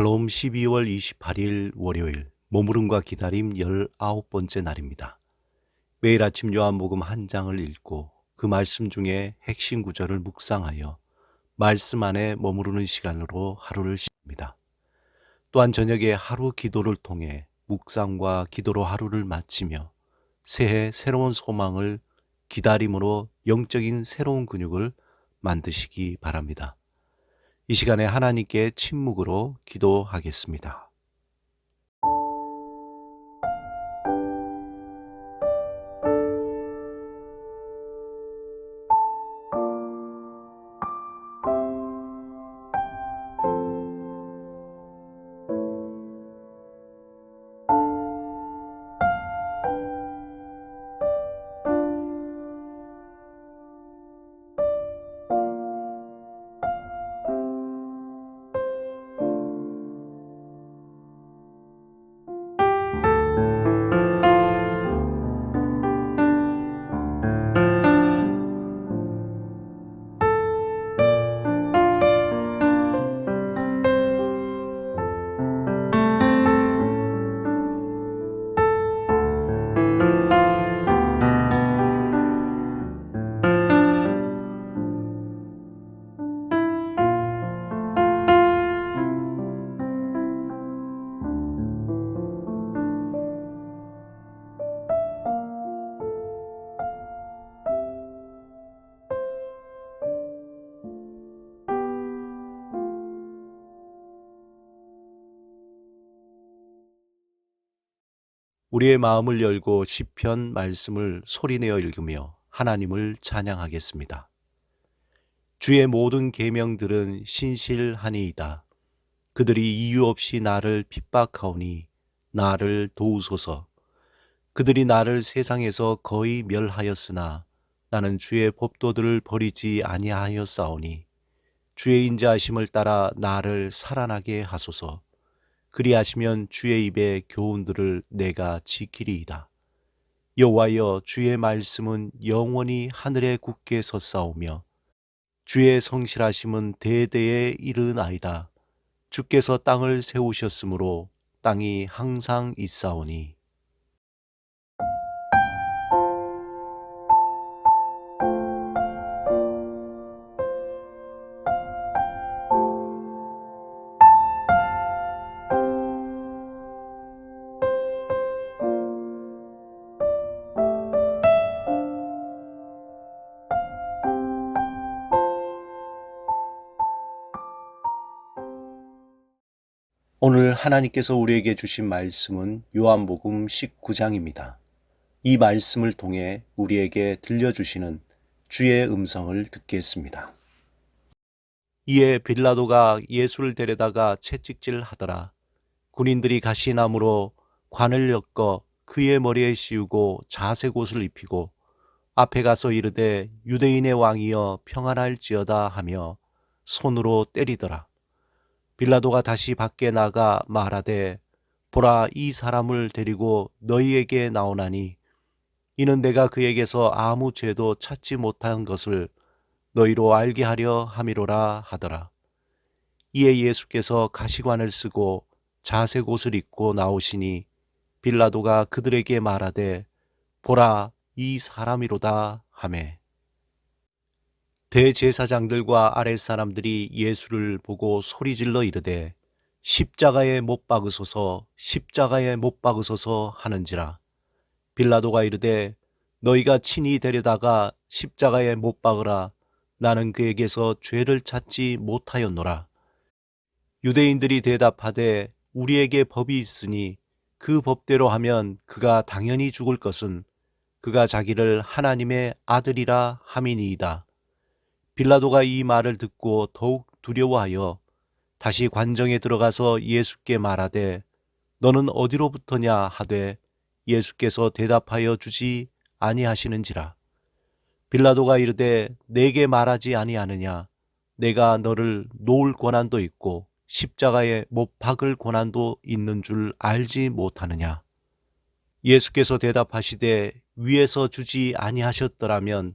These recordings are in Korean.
샬롬 12월 28일 월요일 머무름과 기다림 19번째 날입니다. 매일 아침 요한복음 한 장을 읽고 그 말씀 중에 핵심 구절을 묵상하여 말씀 안에 머무르는 시간으로 하루를 시작합니다. 또한 저녁에 하루 기도를 통해 묵상과 기도로 하루를 마치며 새해 새로운 소망을 기다림으로 영적인 새로운 근육을 만드시기 바랍니다. 이 시간에 하나님께 침묵으로 기도하겠습니다. 우리의 마음을 열고 시편 말씀을 소리내어 읽으며 하나님을 찬양하겠습니다. 주의 모든 계명들은 신실하니이다. 그들이 이유 없이 나를 핍박하오니 나를 도우소서. 그들이 나를 세상에서 거의 멸하였으나 나는 주의 법도들을 버리지 아니하였사오니 주의 인자하심을 따라 나를 살아나게 하소서. 그리하시면 주의 입의 교훈들을 내가 지키리이다. 여호와여 주의 말씀은 영원히 하늘에 굳게 섰사오며 주의 성실하심은 대대에 이르나이다. 주께서 땅을 세우셨으므로 땅이 항상 있사오니 오늘 하나님께서 우리에게 주신 말씀은 요한복음 19장입니다. 이 말씀을 통해 우리에게 들려주시는 주의 음성을 듣겠습니다. 이에 빌라도가 예수를 데려다가 채찍질 하더라. 군인들이 가시나무로 관을 엮어 그의 머리에 씌우고 자색 옷을 입히고 앞에 가서 이르되 유대인의 왕이여 평안할지어다 하며 손으로 때리더라. 빌라도가 다시 밖에 나가 말하되 보라 이 사람을 데리고 너희에게 나오나니 이는 내가 그에게서 아무 죄도 찾지 못한 것을 너희로 알게 하려 함이로라 하더라. 이에 예수께서 가시관을 쓰고 자색 옷을 입고 나오시니 빌라도가 그들에게 말하되 보라 이 사람이로다 하매 대제사장들과 아랫사람들이 예수를 보고 소리질러 이르되 십자가에 못 박으소서 십자가에 못 박으소서 하는지라. 빌라도가 이르되 너희가 친히 데려다가 십자가에 못 박으라. 나는 그에게서 죄를 찾지 못하였노라. 유대인들이 대답하되 우리에게 법이 있으니 그 법대로 하면 그가 당연히 죽을 것은 그가 자기를 하나님의 아들이라 함이니이다 빌라도가 이 말을 듣고 더욱 두려워하여 다시 관정에 들어가서 예수께 말하되 너는 어디로부터냐 하되 예수께서 대답하여 주지 아니하시는지라. 빌라도가 이르되 내게 말하지 아니하느냐? 내가 너를 놓을 권한도 있고 십자가에 못 박을 권한도 있는 줄 알지 못하느냐 예수께서 대답하시되 위에서 주지 아니하셨더라면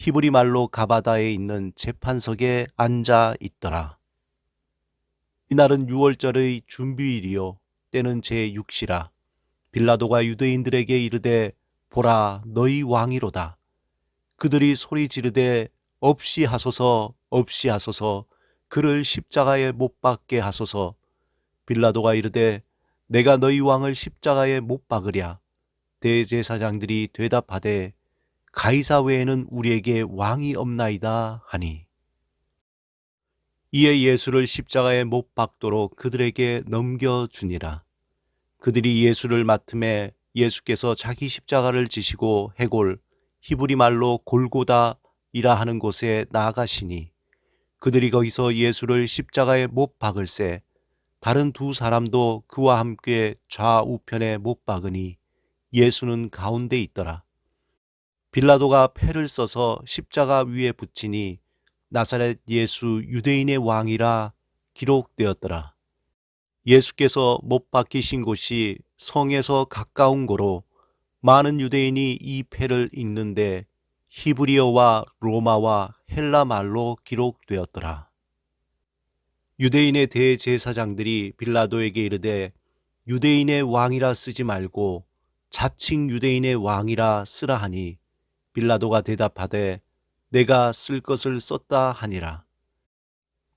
히브리 말로 가바다에 있는 재판석에 앉아 있더라. 이날은 유월절의 준비일이요. 때는 제 6시라. 빌라도가 유대인들에게 이르되 보라 너희 왕이로다. 그들이 소리 지르되 없이 하소서 없이 하소서. 그를 십자가에 못 박게 하소서. 빌라도가 이르되 내가 너희 왕을 십자가에 못 박으랴. 대제사장들이 대답하되 가이사 외에는 우리에게 왕이 없나이다 하니 이에 예수를 십자가에 못 박도록 그들에게 넘겨 주니라 그들이 예수를 맡음에 예수께서 자기 십자가를 지시고 해골 히브리 말로 골고다이라 하는 곳에 나아가시니 그들이 거기서 예수를 십자가에 못 박을새 다른 두 사람도 그와 함께 좌우편에 못 박으니 예수는 가운데 있더라. 빌라도가 패를 써서 십자가 위에 붙이니 나사렛 예수 유대인의 왕이라 기록되었더라. 예수께서 못 박히신 곳이 성에서 가까운 고로 많은 유대인이 이 패를 읽는데 히브리어와 로마와 헬라 말로 기록되었더라. 유대인의 대제사장들이 빌라도에게 이르되 유대인의 왕이라 쓰지 말고 자칭 유대인의 왕이라 쓰라 하니 빌라도가 대답하되 내가 쓸 것을 썼다 하니라.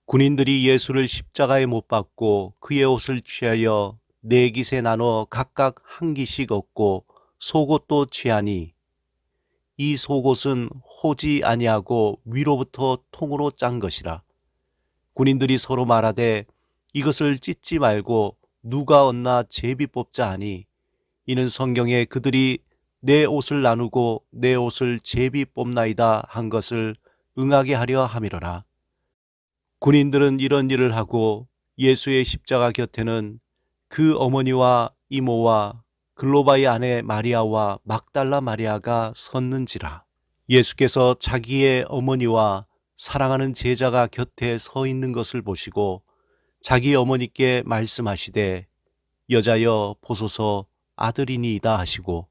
군인들이 예수를 십자가에 못 박고 그의 옷을 취하여 네 깃에 나눠 각각 한 기씩 얻고 속옷도 취하니 이 속옷은 호지 아니하고 위로부터 통으로 짠 것이라. 군인들이 서로 말하되 이것을 찢지 말고 누가 얻나 제비 뽑자 하니 이는 성경에 그들이 내 옷을 나누고 내 옷을 제비 뽑나이다 한 것을 응하게 하려 함이로라. 군인들은 이런 일을 하고 예수의 십자가 곁에는 그 어머니와 이모와 글로바의 아내 마리아와 막달라 마리아가 섰는지라. 예수께서 자기의 어머니와 사랑하는 제자가 곁에 서 있는 것을 보시고 자기 어머니께 말씀하시되 여자여 보소서 아들이니이다 하시고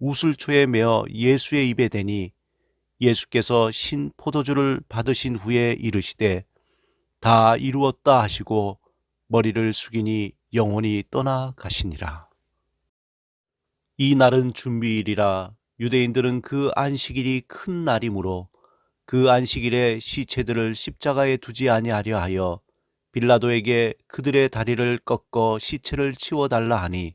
우슬초에 메어 예수의 입에 대니 예수께서 신 포도주를 받으신 후에 이르시되 다 이루었다 하시고 머리를 숙이니 영원히 떠나가시니라. 이 날은 준비일이라 유대인들은 그 안식일이 큰 날이므로 그 안식일에 시체들을 십자가에 두지 아니하려 하여 빌라도에게 그들의 다리를 꺾어 시체를 치워달라 하니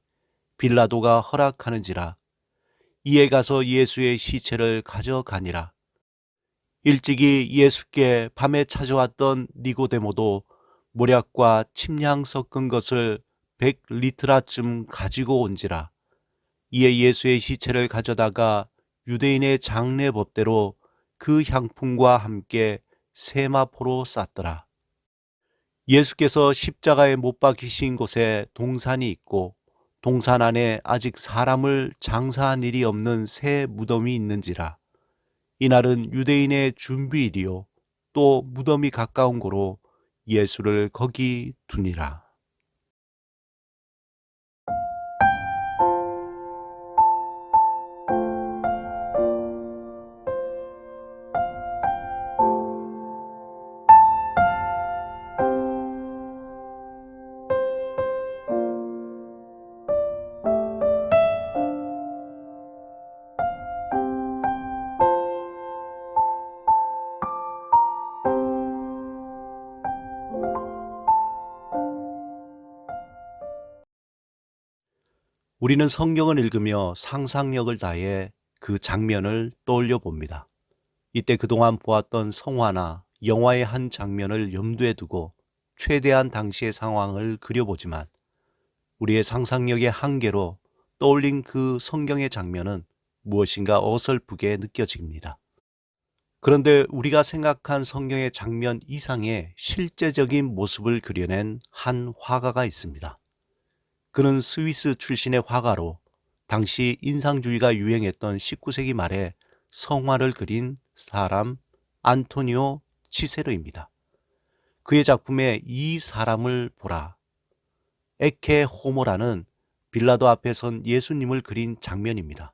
빌라도가 허락하는지라 이에 가서 예수의 시체를 가져가니라. 일찍이 예수께 밤에 찾아왔던 니고데모도 모략과 침향 섞은 것을 백 리트라쯤 가지고 온지라. 이에 예수의 시체를 가져다가 유대인의 장례 법대로 그 향품과 함께 세마포로 쌌더라. 예수께서 십자가에 못 박히신 곳에 동산이 있고 동산 안에 아직 사람을 장사한 일이 없는 새 무덤이 있는지라. 이날은 유대인의 준비일이요. 또 무덤이 가까운 고로 예수를 거기 두니라. 우리는 성경을 읽으며 상상력을 다해 그 장면을 떠올려 봅니다. 이때 그동안 보았던 성화나 영화의 한 장면을 염두에 두고 최대한 당시의 상황을 그려보지만 우리의 상상력의 한계로 떠올린 그 성경의 장면은 무엇인가 어설프게 느껴집니다. 그런데 우리가 생각한 성경의 장면 이상의 실제적인 모습을 그려낸 한 화가가 있습니다. 그는 스위스 출신의 화가로 당시 인상주의가 유행했던 19세기 말에 성화를 그린 사람 안토니오 치세르입니다. 그의 작품에 이 사람을 보라. 에케 호모라는 빌라도 앞에 선 예수님을 그린 장면입니다.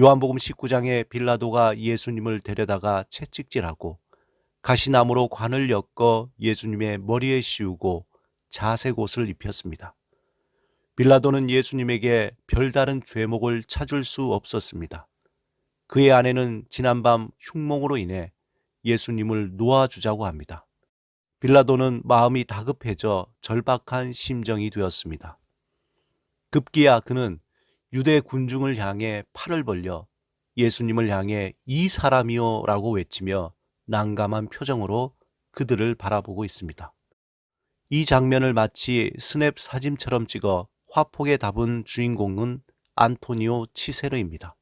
요한복음 19장에 빌라도가 예수님을 데려다가 채찍질하고 가시나무로 관을 엮어 예수님의 머리에 씌우고 자색 옷을 입혔습니다. 빌라도는 예수님에게 별다른 죄목을 찾을 수 없었습니다. 그의 아내는 지난밤 흉몽으로 인해 예수님을 놓아주자고 합니다. 빌라도는 마음이 다급해져 절박한 심정이 되었습니다. 급기야 그는 유대 군중을 향해 팔을 벌려 예수님을 향해 이 사람이요 라고 외치며 난감한 표정으로 그들을 바라보고 있습니다. 이 장면을 마치 스냅 사진처럼 찍어 화폭에 답은 주인공은 안토니오 치세르입니다.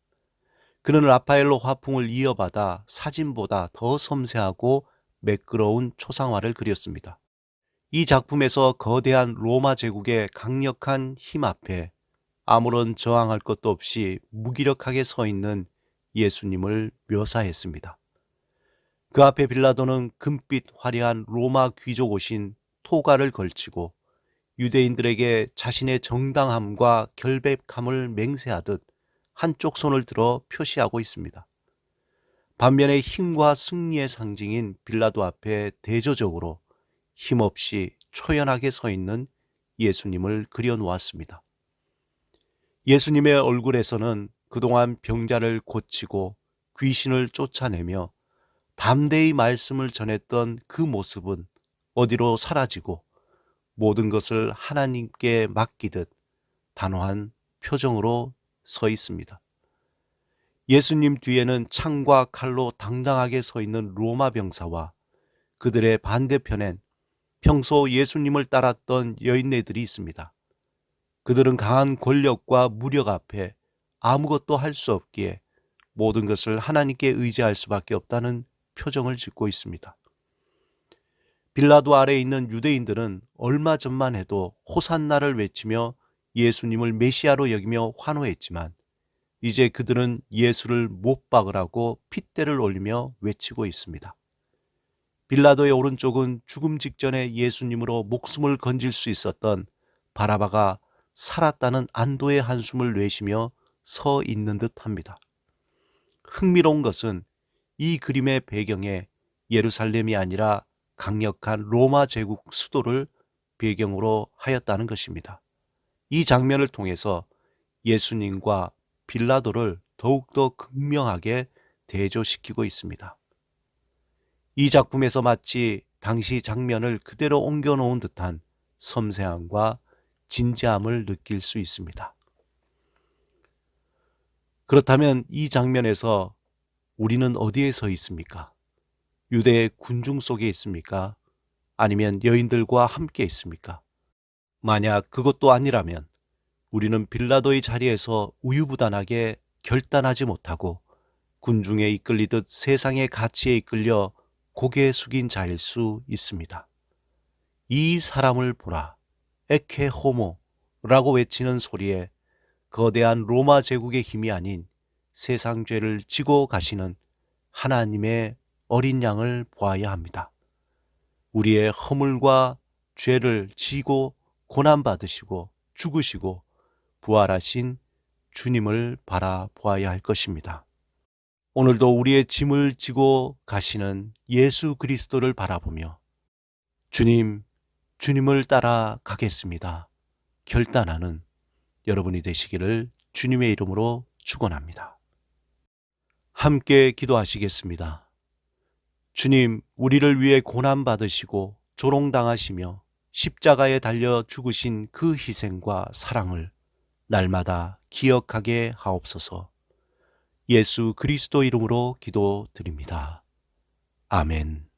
그는 라파엘로 화풍을 이어받아 사진보다 더 섬세하고 매끄러운 초상화를 그렸습니다. 이 작품에서 거대한 로마 제국의 강력한 힘 앞에 아무런 저항할 것도 없이 무기력하게 서 있는 예수님을 묘사했습니다. 그 앞에 빌라도는 금빛 화려한 로마 귀족 옷인 토가를 걸치고 유대인들에게 자신의 정당함과 결백함을 맹세하듯 한쪽 손을 들어 표시하고 있습니다. 반면에 힘과 승리의 상징인 빌라도 앞에 대조적으로 힘없이 초연하게 서 있는 예수님을 그려놓았습니다. 예수님의 얼굴에서는 그동안 병자를 고치고 귀신을 쫓아내며 담대히 말씀을 전했던 그 모습은 어디로 사라지고 모든 것을 하나님께 맡기듯 단호한 표정으로 서 있습니다. 예수님 뒤에는 창과 칼로 당당하게 서 있는 로마 병사와 그들의 반대편엔 평소 예수님을 따랐던 여인네들이 있습니다. 그들은 강한 권력과 무력 앞에 아무것도 할 수 없기에 모든 것을 하나님께 의지할 수밖에 없다는 표정을 짓고 있습니다. 빌라도 아래에 있는 유대인들은 얼마 전만 해도 호산나를 외치며 예수님을 메시아로 여기며 환호했지만 이제 그들은 예수를 못 박으라고 핏대를 올리며 외치고 있습니다. 빌라도의 오른쪽은 죽음 직전에 예수님으로 목숨을 건질 수 있었던 바라바가 살았다는 안도의 한숨을 내쉬며 서 있는 듯 합니다. 흥미로운 것은 이 그림의 배경에 예루살렘이 아니라 강력한 로마 제국 수도를 배경으로 하였다는 것입니다. 이 장면을 통해서 예수님과 빌라도를 더욱더 극명하게 대조시키고 있습니다. 이 작품에서 마치 당시 장면을 그대로 옮겨 놓은 듯한 섬세함과 진지함을 느낄 수 있습니다. 그렇다면 이 장면에서 우리는 어디에 서 있습니까? 유대의 군중 속에 있습니까? 아니면 여인들과 함께 있습니까? 만약 그것도 아니라면 우리는 빌라도의 자리에서 우유부단하게 결단하지 못하고 군중에 이끌리듯 세상의 가치에 이끌려 고개 숙인 자일 수 있습니다. 이 사람을 보라, 에케 호모라고 외치는 소리에 거대한 로마 제국의 힘이 아닌 세상 죄를 지고 가시는 하나님의 어린 양을 보아야 합니다. 우리의 허물과 죄를 지고 고난받으시고 죽으시고 부활하신 주님을 바라보아야 할 것입니다. 오늘도 우리의 짐을 지고 가시는 예수 그리스도를 바라보며 주님, 주님을 따라 가겠습니다. 결단하는 여러분이 되시기를 주님의 이름으로 축원합니다. 함께 기도하시겠습니다. 주님, 우리를 위해 고난 받으시고 조롱당하시며 십자가에 달려 죽으신 그 희생과 사랑을 날마다 기억하게 하옵소서. 예수 그리스도 이름으로 기도드립니다. 아멘.